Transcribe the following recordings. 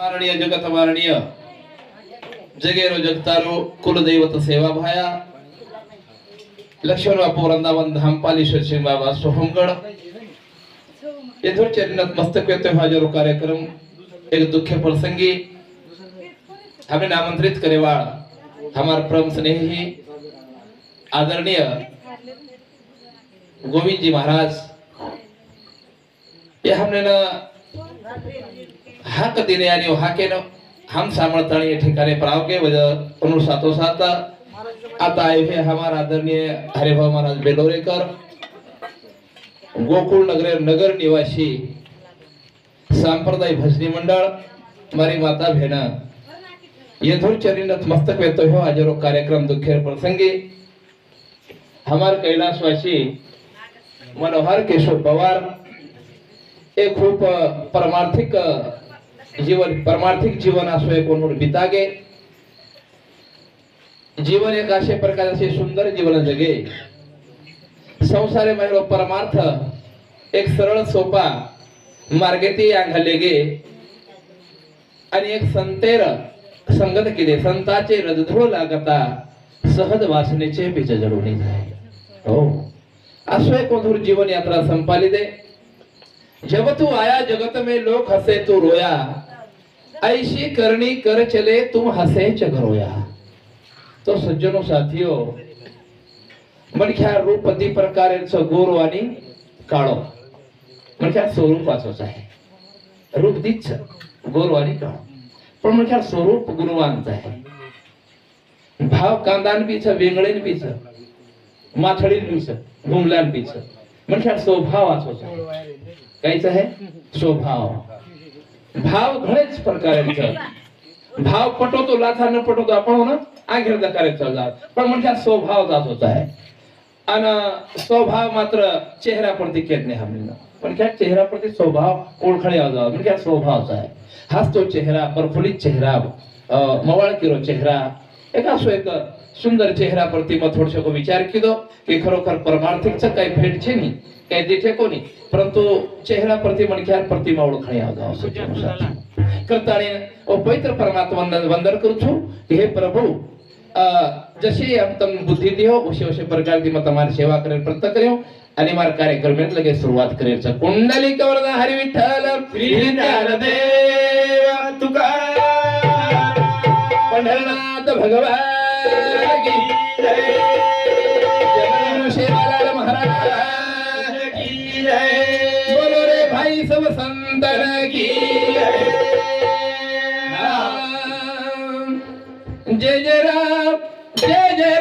मारणीय जगत मारणीय जगेरो जगतारो कुलदैवत सेवा भाया लक्ष्मण बापू वृंदावन धाम पालेश्वर सिंह बाबा सोहमगढ़ येथून चरणत मस्तक येतो हाजरो कार्यक्रम एक दुखे प्रसंगी हमें आमंत्रित करेवाड़ हमार परम स्नेही आदरणीय गोविंद जी महाराज ये हमने ना हाक दिने आणि हो, हाकेनं हम सामर्थ्य या ठिकाणी प्राव के वजह उन आता आहे हमार आदरणीय हरिभाऊ महाराज बेलोरेकर गोकुळ नगर नगर निवासी सांप्रदायिक भजनी मंडळ मारी माता भेण। येथून चरिणत मस्तक व्यतो हो हजारो कार्यक्रम दुखेर प्रसंगी। हमार कैलासवासी मनोहर केशव पवार हे खूप परमार्थिक जीवन परमार्थिक जीवन असो हे कोणवर बितागे. जीवन एक अशा प्रकारचे सुंदर जीवन जगे. संसारे महिलो परमार्थ एक सरळ सोपा मार्गेती अंघाले गे. आणि एक संतेर संगत केले संताचे रजध्रो लागता सहज वासनेचे बीज जडून जाय. हो. असो एक मधुर जीवन यात्रा संपाली दे. जब तू आया जगत में लोक हसे तू रोया. ऐशी करनी कर चले तुम हसे च तो सज्जनो साथियो म्हणख्या रूप ती प्रकारेचं गोरो आणि काळो म्हणख्या स्वरूपाचोच आहे. रूप तीच गोरो आणि काळो पण म्हणख्या स्वरूप गुरुवांचं आहे. भाव कांदान बीच वेंगळेन बीच माथळीन बीच घुमल्यान बीच. म्हणख्या स्वभावाचंच आहे. काहीच आहे? स्वभाव. भाव घडेच प्रकारांचा. भाव पटवतो लाथा न पटवतो आपण हो ना आंघेर करायचं जात पण म्हणजे स्वभाव जात होता आहे. आणि स्वभाव मात्र चेहऱ्याप्रती केत नाही हमने पण क्या चेहऱ्याप्रती स्वभाव ओळखणे जावं म्हणजे स्वभावचा आहे. हाच तो चेहरा प्रफुल्लित चेहरा अं, मवाळ किरो चेहरा. एक असो एक सुंदर चेहरा प्रति मग थोडस विचार केलो की खरोखर परमार्थिकच काही भेट છે નહીં काही देठे कोणी परंतु चेहरा प्रति मणक्यार प्रतिमा ओळखणे जावं असं करताने ओ पवित्र परमात्मा वंदन करू છું કે હે પ્રભુ અ, જશે આમ તમને બુદ્ધિ દિયો ઉસે ઉસે પ્રકારથી મેં તમારી સેવા કરેલ પ્રયત્ન કર્યો અને મારા કાર્યક્રમ એટલે કે શરૂઆત કરેલ છે કુંડલી કવરદા હરિ વિઠ્ઠલ શ્રી જ્ઞાનદેવ पंढरनाथ भगवान की जय जय राम जय की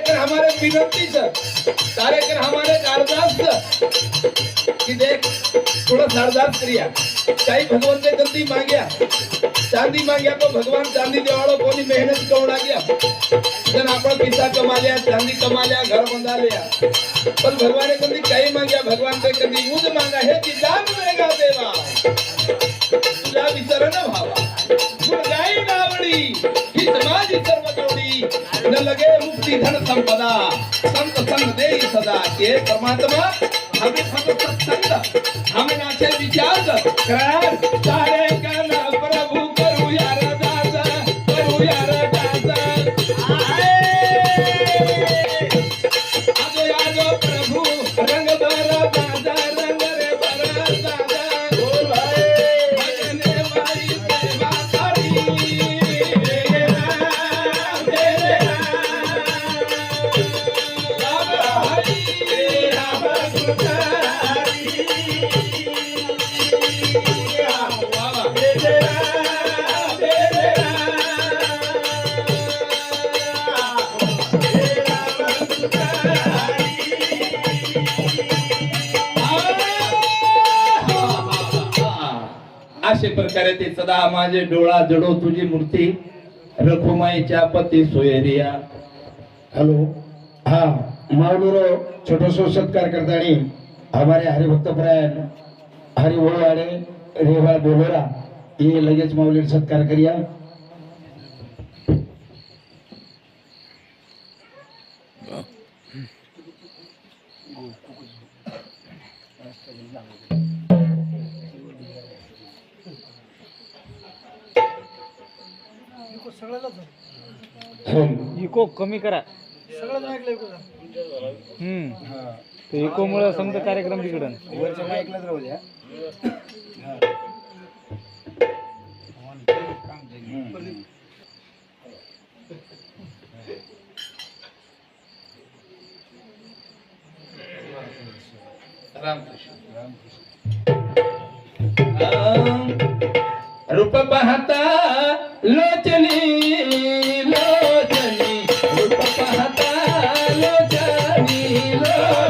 कार्यक्रम हमारे विनंती से कार्यक्रम हमारे कारदास से कि देख थोड़ा सा अरदास करिया। काही भगवान से गलती मांग्या चांदी मांग्या तो भगवान चांदी देवाळो कोणी मेहनत करून लाग्या। जन आपण पैसा कमा लिया चांदी कमा लिया घर बंधा लिया। पण भगवाने कधी काही मांग्या भगवान ते कधी मुझ मांगा हे की दान मेगा देवा? तुझा विचार न भावा गुण गाई नावडी ही समाज सर्व जोडी लगे मुक्ती धन संपदा। संत दे सदा। के परमात्मा? हमें प्रभु अशा प्रकारे ते सदा माझे डोळा जडो तुझी मूर्ती रखुमाईच्या पती सोयरिया. हेलो. हाँ मावलूरो छोटो सो सत्कार करतानी हमारे हरिभक्त परायण हरि वाडे रेवाळ बोलोरा ये लगेच माऊली सत्कार करिया. हम्म. इको कमी करा. हम्म. ते इको मुळे समजा कार्यक्रम वरच्या माईकलाच राहू द्या. रूप पाहता लोचनी लोचनी पाहता लोचनी लोचनी.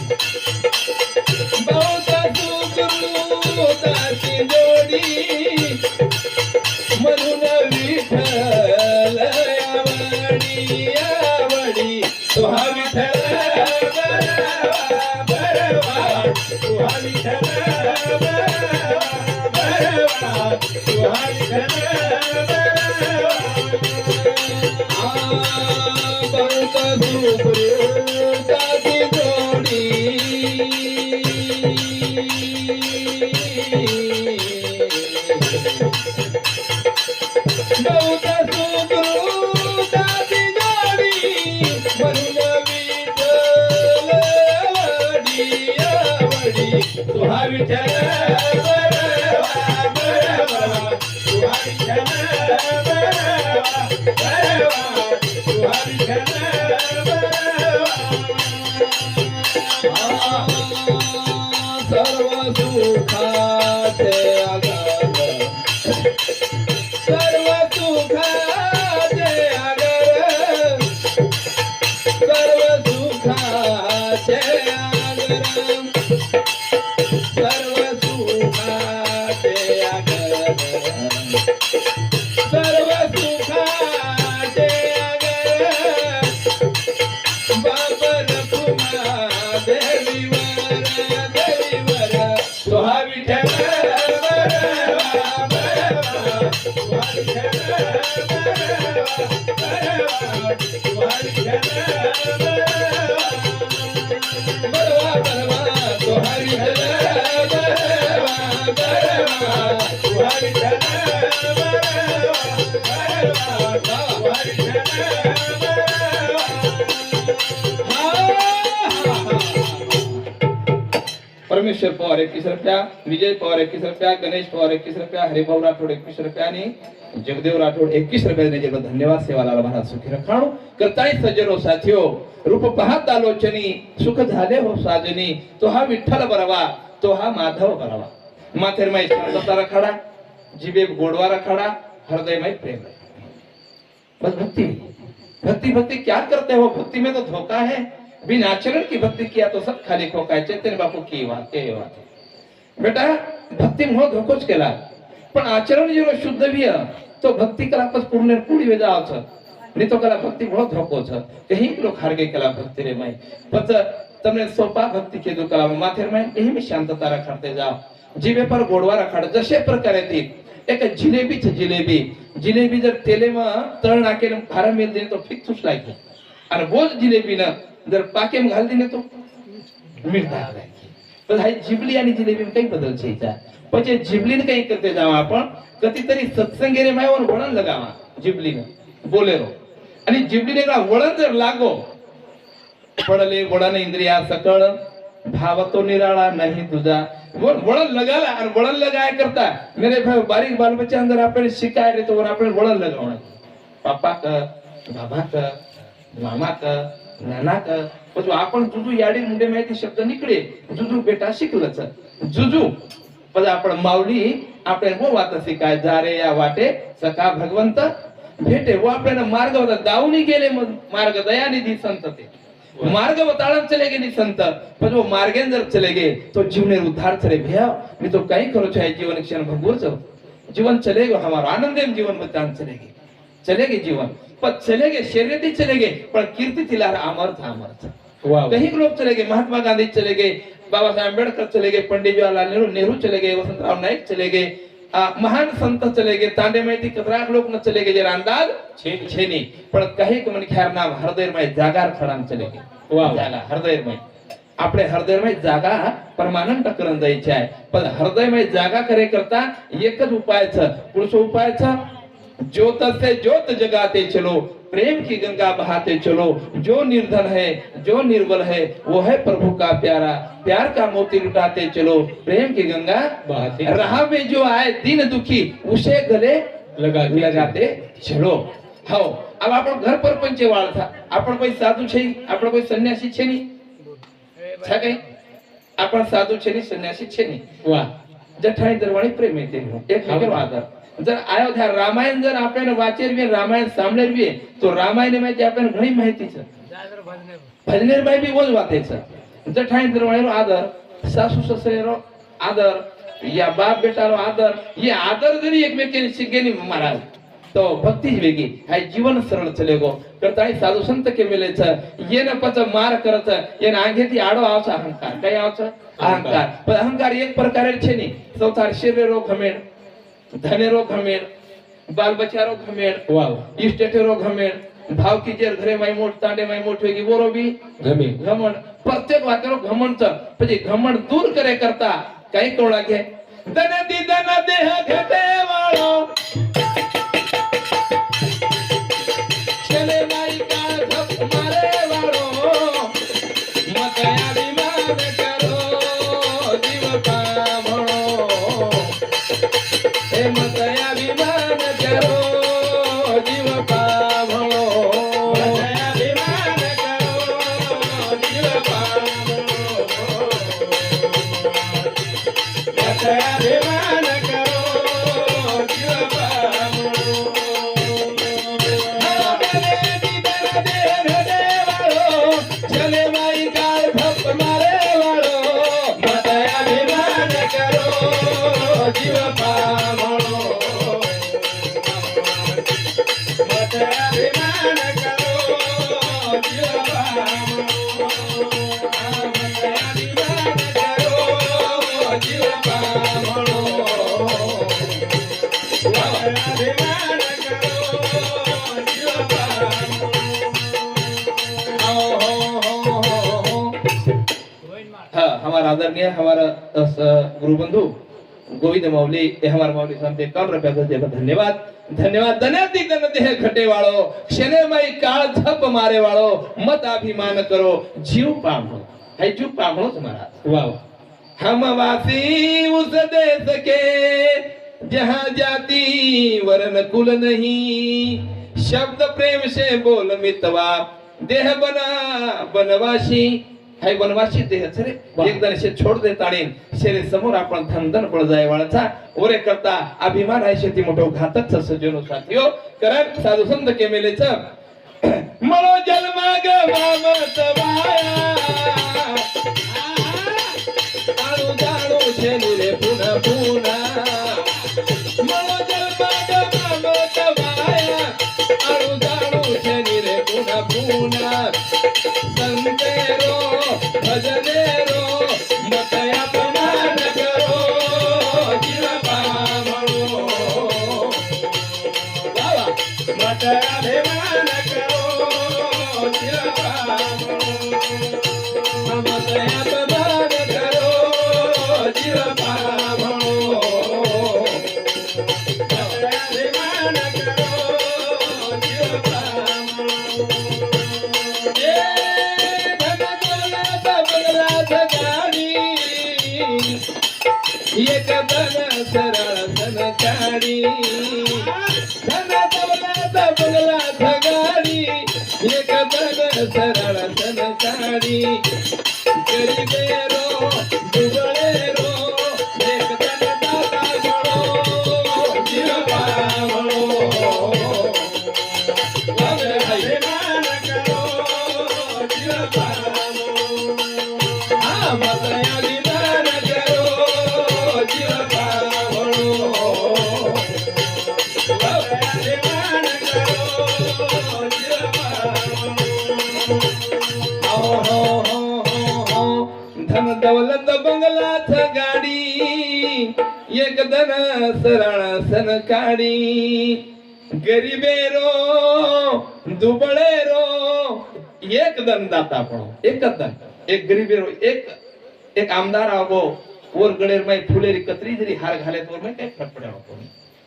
तुहा विठ्ठल तुहा विठ्ठल तुहा विठ्ठल देवीवर देवीवर परमेश्वर पवार एकवीस रुपया? विजय पवार एकवीस रुपया? गणेश पवार एकवीस रुपया? हरिभाऊ राठोड एकवीस रुपया? जगदेव राठोड एकवीस रुपया? धन्यवाद सेवालाल महाराज. सुखी रखाणू करताय सज्जनो, साथियो, रूप पाहत आलोचनी, सुख झाले हो साजनी तो हा विठ्ठल बरवा तो हा माधव बरवा. माथेर माई शांतता खडा जिबे गोडवारा खडा हृदय माई प्रेम. बस भक्ति. भक्ति भक्ति क्या करते हो? भक्ति में तो धोखा है. बिन आचरण की भक्ति किया तो सब खाली खोका है चैतन्य बापू की बात ये बात है। बेटा भक्ति मोह धोकोच केला पण आचरण जेव्हा शुद्ध भी है तो भक्ति कला कलापच पूर्ण पूरी वेदा हो आवत नहीं तो कला भक्ति मोह धोको कहीं लोग हार गए कला भक्ति रे मई। पच तुमने सोपा भक्ति के दो कला माथे में कहीं में शांतता रखते जाओ। जीवे पर गोडवा रखा जसे प्रकारे ती एक जिलेबीच जिलेबी। जिलेबी जर तेले में तळ नाकेल खारा मिळ दे तो फिक लागे अरे वो जिलेबी ना जर पाकेम घाल दिले तो मीठ पण हाय जिबली आणि जिलेबी काही बदल छेचा पण जे जिबलीन काही करते जावा आपण कधीतरी सत्संगेरे मायवर वळण लगावा जिबलीन. बोलेरो. आणि जिबलीने का वळण जर लागो पडले वळण इंद्रिया सकळ भाव तो निराळा नाही तुझा. वळण लगाला आणि वळण लगाय करता. मेरे भाई बारीक बाल बच्चा जर आपण शिकायले तो वर आपण वळण लगावण. पापा क बाबा क मामा का નાના ક પછી आपण જુજુ યાડી મુંડે માહિતી શબ્દ નીકળે જુજુ બેટા शिकलच જુજુ પછી आपण माऊली આપણે બહુ વાત શીખાય જારે या वाटे सखा भगवंत भेटे वो आपल्याला मार्ग होता दावणी गेले मग मार्ग दयानिधी संत ते मार्ग बताड़न चले गए नहीं संत पर वो मार्गेन जर चले गए तो जीवन उद्धार चले भैया नहीं तो कहीं करो चाहे जीवन क्षण भगवत जाओ जीवन चलेगा हमारा आनंद जीवन बचान चले गए चले गए जीवन पर चले गए शरीर चले गए पर कीर्ति तिलार अमर था अमर था कहीं लोग चले गए महात्मा गांधी चले गए बाबा साहेब अम्बेडकर चले गए पंडित जवाहरलाल नेहरू नेहरू चले गए वसंतराव नाईक चले गए आ, महान संत चले गए तांडे माहिती कतराक लोक न चले गए जरा अंदाज छेनी पण काही मन ख्यार नाम हृदयमय जागार खडाम चले गए जागा हृदयमय આપણે હૃદયમય જાગા પરમાનન્ટ કરણ દઈ છે પણ હૃદયમય જાગા કરે કરતા એક જ ઉપાય છે પુરુષો ઉપાય છે ज्योत से ज्योत जगाते चलो प्रेम की गंगा बहाते चलो। जो निर्धन है जो निर्बल है वो है प्रभु का प्यारा। प्यार का मोती लुटाते चलो प्रेम की गंगा बहाते। राह में जो आए दिन दुखी उसे गले लगा लगाते चलो। हाँ अब आप घर पर पंचे वाल था। आप कोई साधु छे? आप कोई सन्यासी छे नहीं छा कहीं? आप साधु छे नहीं सन्यासी छे नहीं वाह। जठाई दरवाणी प्रेम थे एक हाँ। आधार जर अयोध्या रामायण जर आपल्याला वाचेल बी रामायण सांभळेल बी तो रामायण माहिती आपल्याला घणी माहिती भजनेर बाई बी ओज वाचायचं. जर ठाईन तर आदर सासू ससरेलो आदर या बाप बेटालो आदर हे आदर जरी एकमेकांशी गेली महाराज तो भक्तीच वेगळी. हाय जीवन सरळ चले गो. करता साधू संत के ये न पच मार करत येन आंघेती आडो आवचा अहंकार. काय आवचा अहंकार. पण अहंकार एक प्रकारे छेनी चौथा शिर्रे रोग हमेण ધનેરો ઘમેણ બાલ બચારો ઘમેણ વાવ ઇસ્ટેટેરો ઘમેણ ભાવ કી જેર ઘરે માય મોટ તાંડે માય મોટ હોય કે બોરો બી ગમે ઘમંડ પ્રત્યેક વાક્યનો ઘમંડ છે પછી ઘમંડ દૂર કરે કરતા કઈ કોણ લાગે તને દીદાના દેહ आदरणीय हमारा अ, गुरु बंधु गोविंद माऊली एहवार माऊली सांगते कौन रब्याचा देव धन्यवाद. धन्यवाद. धन्यात धन देह घटे वाळो. शनेमाई काळ झप मारे वाळो. मत अभिमान करो. जीव पामो है जीव पामोच तुम्हाला वा हम वासी उस देश के जहाँ जाती वरन कुल नहीं. शब्द प्रेम से बोल मितवा. देह बना बनवासी. हाय वनवासी देह छरे एकदम शे छोड दे ताणी शेरे समोर आपण थंदन पळ जाय वाळचा ओरे करता अभिमान आहे शेती मोठो घातक सजनो साथियो कारण साधू संत केमेलेच मनो जन्मा ग मामत वाया आळू जाणू शे મમતયા सरळ सनकाडी गरिबेरो दुबळेरो एक दन आपण एकच दन एक गरिबेरो एक एक आमदार आगो वर गडेर माई फुलेरी कत्री जरी हार घालेत वर माई काही फरक पडे आपण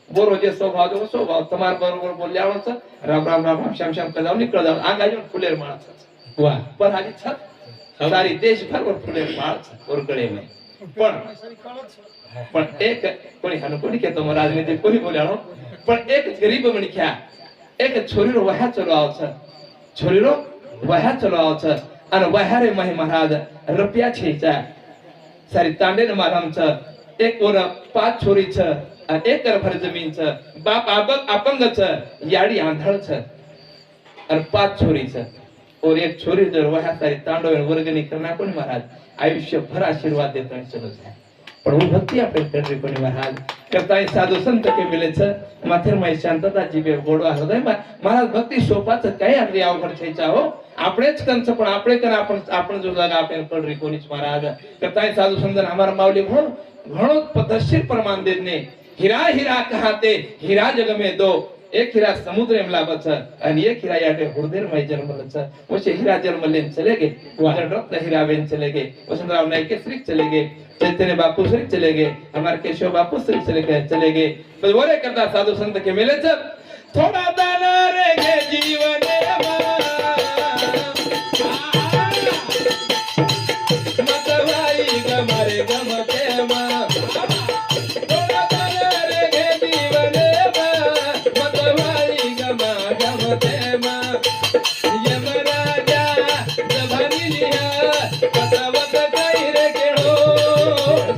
बोरो जे स्वभाव जो स्वभाव तुम्हार बरोबर बोलले आवडच राम राम राम श्याम श्याम कजाव निकळ जाव आगा येऊन फुलेर माळाच वा पर हाजी छत सारी देशभर वर फुलेर माळाच वर गडे माई પણ પણ એક કોની હાનું કોની કે તો રાજનીતિ કોની બોલ્યાણો પણ એક ગરીબ મણખ્યા એક છોરીનો વહ્યા ચલો આવ છે છોરીનો વહ્યા ચલો આવ છે અને વહારે મહી મહારાજ રૂપિયા છે ચા સારી તાંડે ને મારામ છે એક ઓર પાંચ છોરી છે અને એક ભર જમીન છે બાપ આબક અપંગ છે યાડી આંધળ છે અને પાંચ છોરી છે और एक छोरी जर वया वह्यासाठी तांडव वर्गणी करणार कोणी महाराज? आयुष्यभर आशीर्वाद देता चलत आहे. पण वो भक्ति आपण करते कोणी महाराज? करता साधू संत के मिले माथेर माई शांतता जीवे गोडवा हृदय महाराज भक्ती सोपाच काही आपली अवघड छायचा हो. आपणेच कंच पण आपले कर आपण आपण जो जागा आपण पडरी कोणीच महाराज? करता साधू संत हमार मावली म्हणून घणो पद्धतशीर प्रमाण देणे हिरा हिरा कहाते हिरा जग में दो. एक हीरा समुद्र में लाभत छ आणि एक हीरा याटे हृदय में जन्म छ वैसे हीरा जन्म लेन चले गए वहां रत्न हीरा बेन चले गए वसंतराव नायक के श्री चले गए चैतन्य बापू श्री चले गए हमारे केशव बापू श्री चले गए चले गए तो वरे करता साधु संत के मिले छ थोड़ा दाना रे जीवन हमारा.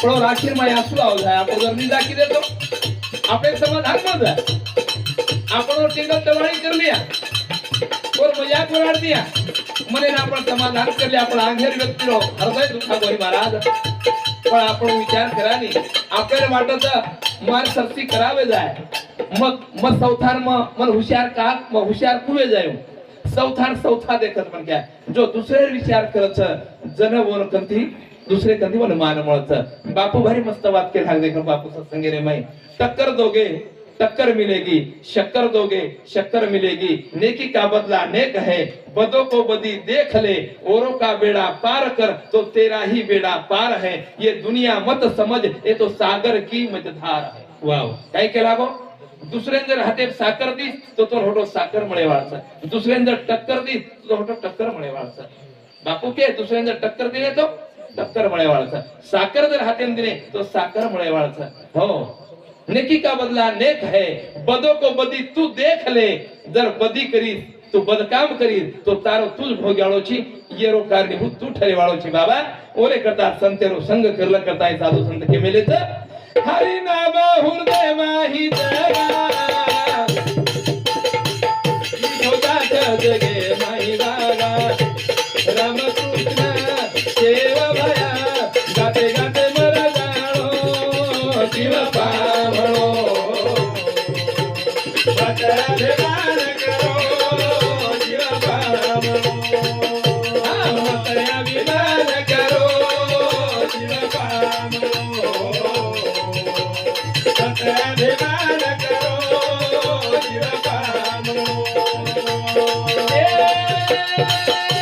जाए पण आखिर में आंसू आव जाए आपण जर निंदा की देतो આપણે સમાધાન मिल जाए આપણો ટિંગલ દવાણી कर लिया और मजाक उड़ा दिया મને ના પણ સમાધાન કરી લે આપણા આંગેર વ્યક્તિનો હૃદય દુખાવો હોય મહારાજ પણ આપણો વિચાર કરાની આપણે માટે તો માર સરસી કરાવે જાય મત મત સૌથારમાં મન હુશિયાર કાક म હુશિયાર કુવે जायो सौथान सौथा देखत पण काय जो दुसरे विचार करत जन वर कंती दुसरे कधी मला मान मळत बापू भारी मस्त बात के लाग बापू सत्संगे रे टक्कर दोघे टक्कर मिलेगी शक्कर दोगे शक्कर मिलेगी. नेकी का बदला नेक है बदो को बदी देख ले. औरों का बेड़ा पार कर तो तेरा ही बेड़ा पार है. ये दुनिया मत समझ ये तो सागर की मजधार है. वाव काय केला गो? दुसऱ्यान जर हातेर साकर दीस तो तो होटो साकर मळे वाळसा दुसऱ्यान जर टक्कर दीस तो होटो टक्कर मळे वाळसा बापू के दुसऱ्यान जर टक्कर दिले तो? टक्कर मळे साखर जर हातेन दिले तो साखर मळे हो. नेकी का बदला? नेक है. बदो को बदी तू देख ले. जर बदी करी तू बदकाम करी तो तारो तुझ भोग्याळो છી येरो कारणीभूत तू ठरेवाळो છી बाबा ओरे करता संतेरो संग करला करता हे साधू संत के मेले हरि नाम हृदय माही जगा जगे. जग